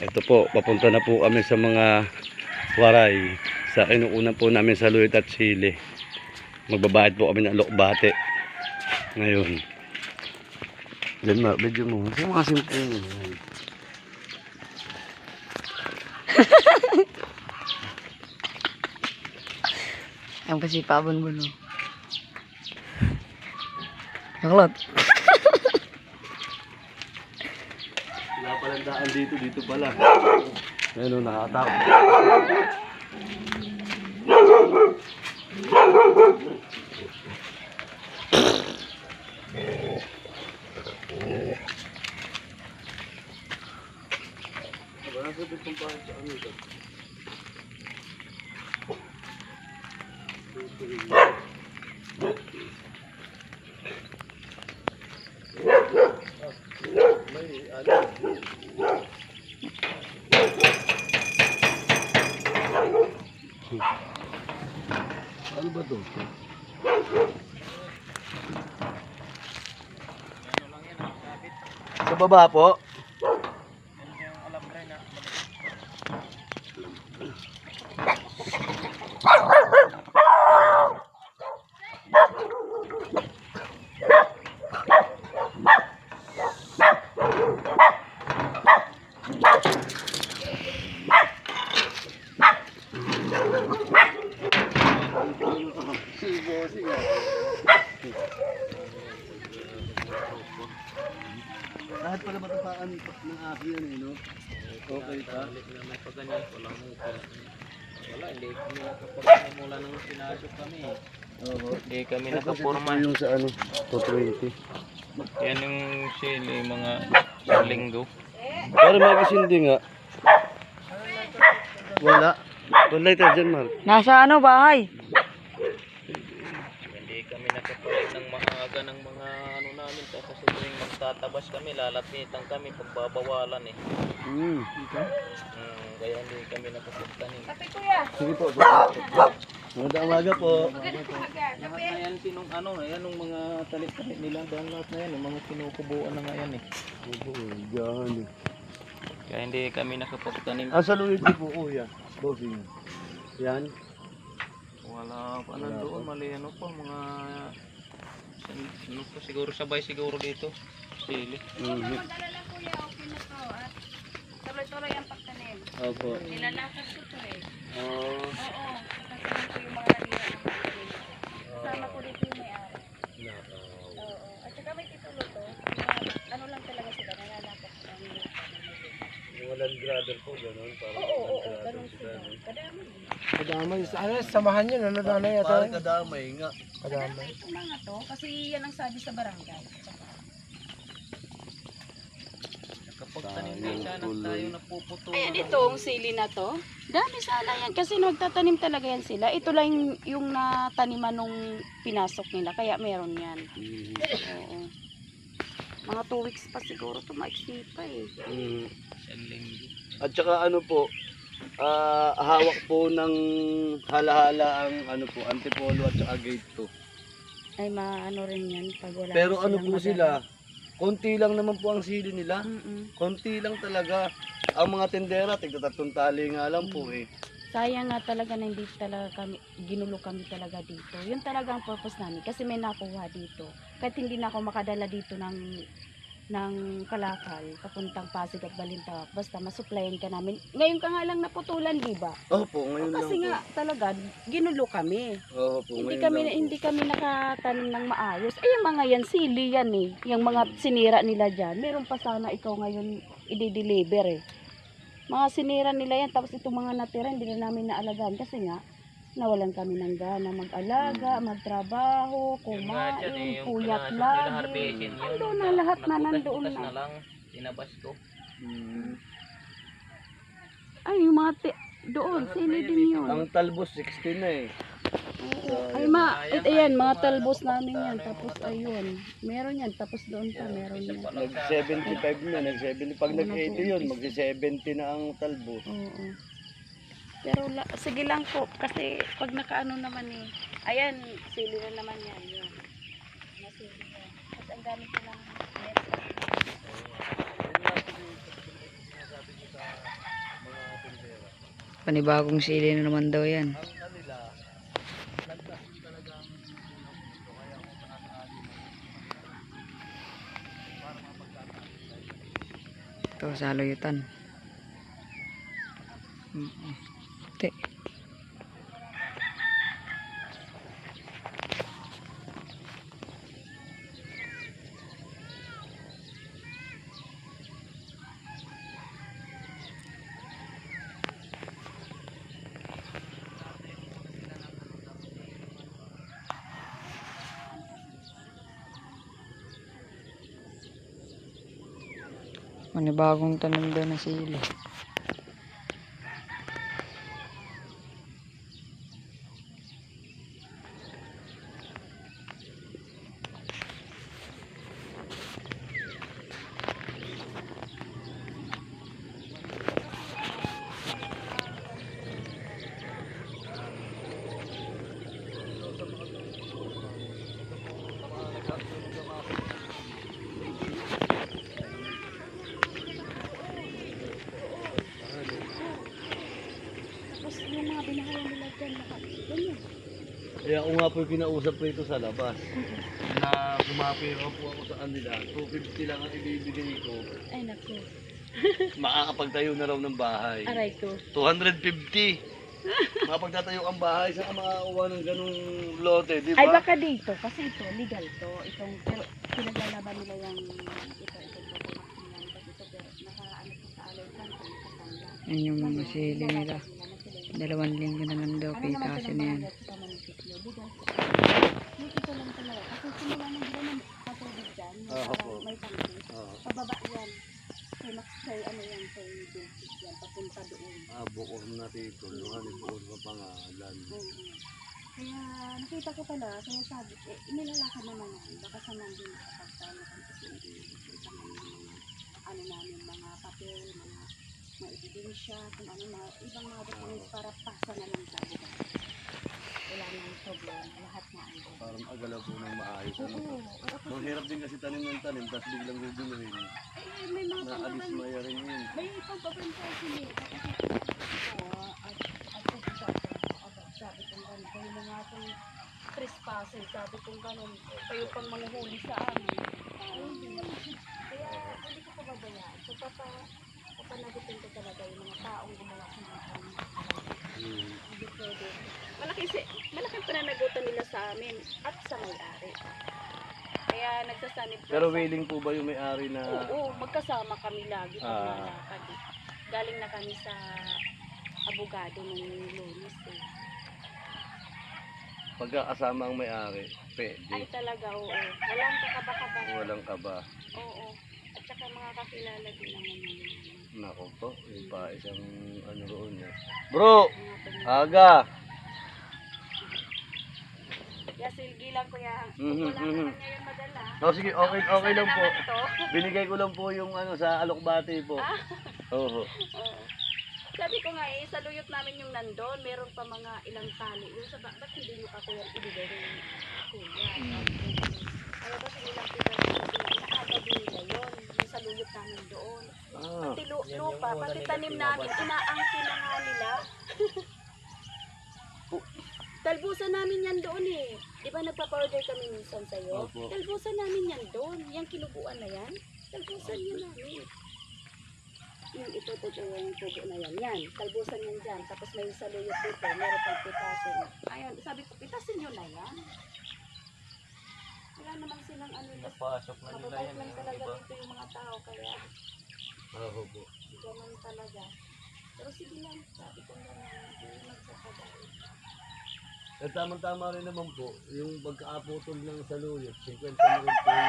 Ito po, papunta na po kami sa mga waray. Sa inuunan po namin sa Luit at Chile. Magbabayad po kami ng lokbate. Ngayon. Diyan ma, medyo mo. Saan mga simple? Ang pasipabon mo, no? Naklot. Wala palang daan dito, dito pala. Ayun o, nakatakot. Ano ba to? Sa baba po? Lahat pala matapaan ng akin yan eh, no? Okay ka? Wala, hindi kami nakapagsimula ng pinasok kami. Oo. Hindi kami Ito nakaporma. yung sa ano, 220. Yan yung sili, mga linggo. Pero may kasindi nga. Wala. Wala ito dyan, Mark. Nasa ano, bahay? Kami nakapalit ng maaga ng mga ano namin. Kasi sa tuwing magtatabas kami, lalapitan kami, pagbabawalan eh. Hmm. Hmm, kaya hindi kami nakapagtanim. Sige po. Magandang umaga po. Lahat na yan, sinong ano, yan yung mga talit-talit nila, dahil lahat na yan, yung mga kinukubuan na nga yan eh. Opo, diyan eh. Kaya hindi kami nakapagtanim. Ah, sa Luigi po, kuya. Bossing. Yan. Wala pa na doon, mali ano pa, mga ano pa, siguro sabay siguro dito. Sili. Mhm. Tuloy-tuloy ang pagtanim. Opo. Nilalakad ko to eh. Oh, Oo. Pagtanim ko yung mga nalira ng pagtanim. Kasama ko dito yung may-ari. Oo. At saka may titulo to. Mga- Ano lang talaga sila, nanlalakad ko ang yung walang brother po, gano'n. Parang Oo, oo, oo. brother Ganun sila, sila. no? Kadami. Kadamay. Ano, samahan yun. Ano na yata? Parang kadamay nga. Kadamay. Mga to, kasi yan ang sabi sa barangay. Kapag tanim din sana tayo napuputo. Ayan itong sili na to. Dami sana yan. Kasi nagtatanim talaga yan sila. Ito lang yung, yung nataniman nung pinasok nila. Kaya meron yan. Oo. Mga 2 weeks pa siguro ito maiksi pa eh. Linggo. At saka ano po, ah hawak po ng halahala ang ano po, antipolo at saka gate to. Ay maano rin yan pag wala Pero ano po magagawa. sila, konti lang naman po ang sili nila. Mm-mm. Konti lang talaga. Ang mga tendera, tigtatatong tali nga lang po eh. Sayang nga talaga na hindi talaga kami, ginulo kami talaga dito. Yun talaga ang purpose namin kasi may nakuha dito. Kahit hindi na ako makadala dito ng ng kalakal, papuntang Pasig at Balintawak. Basta masupplyan ka namin. Ngayon ka nga lang naputulan, di ba? Opo, ngayon lang Kasi po. nga talaga, ginulo kami. Opo, Hindi ngayon kami lang po. hindi kami nakatanim ng maayos. Ay, yung mga yan, sili yan eh. Yung mga sinira nila dyan. Meron pa sana ikaw ngayon i-deliver eh. Mga sinira nila yan. Tapos itong mga natira, hindi na namin naalagaan. Kasi nga, nawalan kami ng gana mag-alaga, magtrabaho, dyan eh, kumain, yung puyat lagi. Nandoon na lahat na nandoon na. na lang, tinabas ko. Mm. Ay, yung mga doon, sili din yun. Ang talbos 16 na eh. Oo. Ay, ma, et, ayan, mga talbos namin yan. Tapos, ayun, meron yan. Tapos doon pa, meron yan. Nag 75 na, nag 70 pag nag 80 yun, mag 70 na ang talbos. Oo. Pero la, sige lang po kasi pag nakaano naman eh. Ayan, sili na naman yan. Yun. Nasili yan. Kasi ang gamit ko lang net. Panibagong sili na naman daw yan. Ito sa luyutan. Mm-mm. Te. Manibagong tanim daw na sili. Kaya ako nga po yung kinausap ko ito sa labas. na kumapira po ako sa kanila. 250 lang ang ibibigay ko. Ay, naku. Makakapagtayo na raw ng bahay. Aray ko. 250! Makapagtatayo ang bahay. Saan ka makakakuha ng ganung lote, di Ay, ba? baka dito. Kasi ito, legal to. Itong, pero pinaglalaban nila yung, ito, ito, ito, ito, ito, pero nakaano po sa alay. Yan yung mga sili nila. Dalawang linggo naman daw Ano pitasin silang na yan. mga sa munisipyo? Legal. Yung ito lang talaga. Kasi simula nang gila ng patubig dyan, Ah, parang opo. may tangke. Oo. Pababa yan. Kay Max, kay ano yan, kay Vincent yan, papunta doon. Ah, bukor na dito. Yung ano, bukor pa pangalan. Oo. Kaya nakita ko pala, kaya sabi, eh, inilalakad naman namin. Baka sa nandun nakapagtano kami kasi hindi nakita namin yung mga, ano namin, mga papel, mga mga ebidensya, kung ano, mga ibang mga documents para pasa na lang sa iba. Wala nang problema, lahat na ang Parang agalaw po ng maayos. Ano? Oo, oo, kasi, Mahirap din kasi tanim ng tanim, tapos biglang guguloyin. eh, may mga Naalis pagkaban, maya rin yun. may pagkabansa sila. Sabi ko ganun, kayo na nga itong trespassing, sabi ko ganun, kayo pang manghuli sa amin. Ay, hindi. Kaya, hindi ko pababayaan. So, papa, papanagutin ko talaga yung mga taong gumawa sa mga kami. Hmm. Hindi pwede. Malaki si, malaking pananagutan nila sa amin at sa may-ari. Kaya nagsasanib Pero willing po ba yung may-ari na... Oo, magkasama kami lagi pag Ah. nalakad. eh. Galing na kami sa abogado ng lunes eh. Pagkakasama ang may-ari, Ay pwede. talaga, oo. Walang kakaba-kaba. Walang kaba. Oo. At saka mga kakilala din naman yun. Nako po, yung pa isang ano roon niya. Bro! Mga pag- Aga! Kaya silgi lang kuya. Mhm, Wala mhm. naman ngayon madala. Oh, sige, okay, okay lang po. Binigay ko lang po yung ano sa Alokbati po. Oo. Oo. Sabi ko nga eh, sa luyot namin yung nandun, meron pa mga ilang tali. Yung sa ba- ba't hindi nyo pa kuya ibigay ng kuya? Kaya ba sa ilang kita inaagabi nila yun, yung sa luyot namin doon. Ah, Pati lu- lupa, pati tanim namin, inaangkin na nga nila. Talbusan namin yan doon eh. Di ba nagpa-powder kami minsan sa'yo? Opo. Talbusan namin yan doon. Yung kinubuan na yan, talbusan yan namin. Yung ito po ito yung tubo na yan. Yan, talbusan yan dyan. Tapos may saluyot dito, meron pang pitasin. Ayun, sabi ko, pitasin nyo na yan. Wala naman silang ano, Napasok na nila yan. lang yung talaga iba. dito yung mga tao. Kaya, oo po. ganun talaga. Pero sige lang, sabi ko nga, hindi magsasabay. At tamang-tama rin naman po, yung pagkaaputol ng saluyot, 50 na rin po yung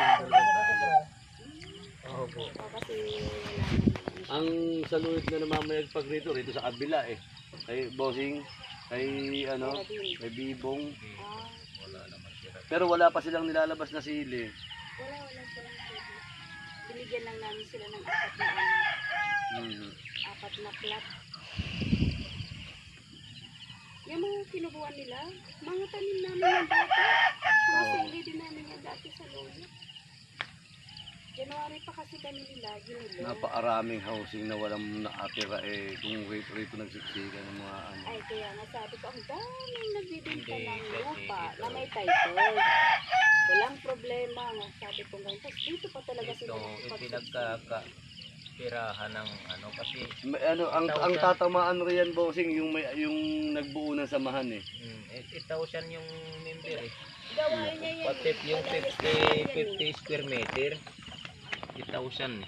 Oo po. O, kasi wala naman. Ang saluyot na namamayagpag rito, rito sa kabila eh. Kay Bossing, kay ano, kay Bibong. Ah, Pero wala pa silang nilalabas na sili. wala, wala silang sige. Binigyan lang namin sila ng apat na ano, Mhm. apat na plat. Yung mga kinubuan nila, mga tanim namin yan dati. Mga sili din namin yan dati sa lolo. January pa kasi kami nila, Julo. Napaaraming housing na walang nakatira eh. Kung rito-rito nagsiksikan ng mga ano. Ay, kaya nga sabi ko, ang daming nagbibinta ng lupa ito- na may title. Walang problema nga, sabi ko ganito. Dito pa talaga Ito, sila yung nakipagsiksik. Pinagkakapirahan ng ano kasi May, ano, ang, ang tatamaan riyan, bossing, yung, may, yung nagbuo ng samahan eh. mm, 8,000 yung member eh. Gawain niya. Pati eh. yung Malayas 50, na yan eh. 50 square meter, 8,000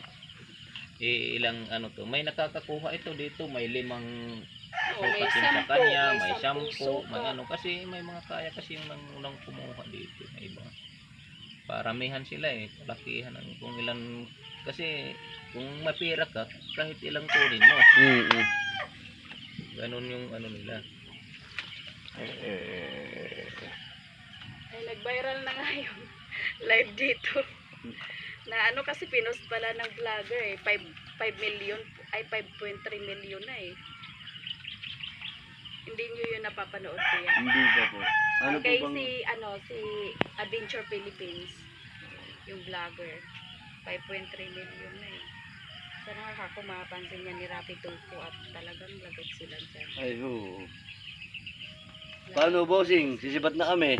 eh, ilang ano to, may nakakakuha ito dito, may limang may sukat yung sa kanya, may sampu, may ano, kasi may mga kaya kasi yung nang unang kumuha dito, may iba. Paramihan sila eh, lakihan ang kung ilan, kasi kung mapira ka, kahit ilang kunin mo, Mm ganun yung ano nila. Ay, nag-viral na nga yung live dito. na ano kasi pinost pala ng vlogger eh. 5, 5 million, ay 5.3 million na eh. Hindi nyo yun napapanood ko yan. Hindi ba po? Ano po Kay bang... si, ano, si Adventure Philippines, yung vlogger. 5.3 million na eh. Sana ako mapapansin niya ni Rapi Tulfo at talagang lagot sila dyan. Ay ho. Paano bossing? Sisibat na kami.